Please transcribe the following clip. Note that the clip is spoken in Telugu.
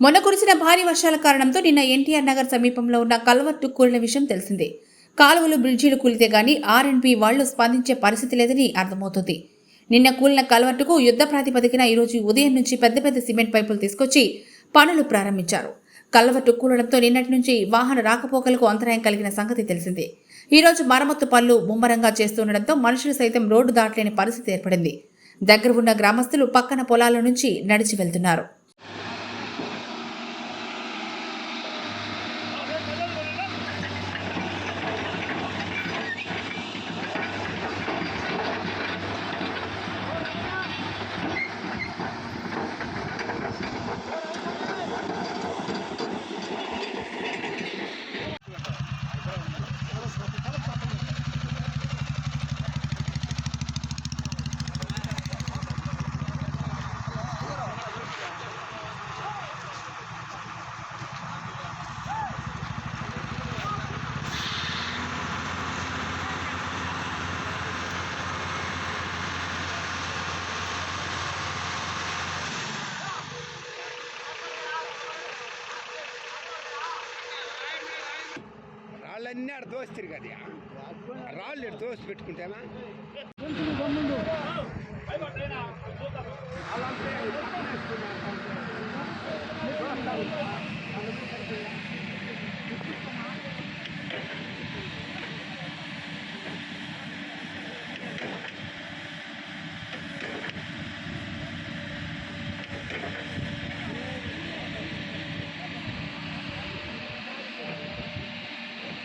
మొన్న కురిసిన భారీ వర్షాల కారణంతో నిన్న ఎన్టీఆర్ నగర్ సమీపంలో ఉన్న కల్వర్టు కూలిన విషయం తెలిసిందే. కాలువలు బ్రిడ్జీలు కూలితే గానీ ఆర్ఎన్పి వాళ్ళు స్పందించే పరిస్థితి లేదని అర్థమవుతుంది. నిన్న కూలిన కల్వర్టుకు యుద్ధ ప్రాతిపదికన ఈరోజు ఉదయం నుంచి పెద్ద పెద్ద సిమెంట్ పైపులు తీసుకొచ్చి పనులు ప్రారంభించారు. కల్వర్టు కూలడంతో నిన్నటి నుంచి వాహన రాకపోకలకు అంతరాయం కలిగిన సంగతి తెలిసిందే. ఈరోజు మరమ్మత్తు పనులు ముమ్మరంగా చేస్తుండటంతో మనుషులు సైతం రోడ్డు దాటలేని పరిస్థితి ఏర్పడింది. దగ్గర ఉన్న గ్రామస్తులు పక్కన పొలాల నుంచి నడిచి వెళ్తున్నారు. రాళ్ళన్నీ ఆడ దోస్తారు కదా. రాళ్ళు దోసి దోసి అలా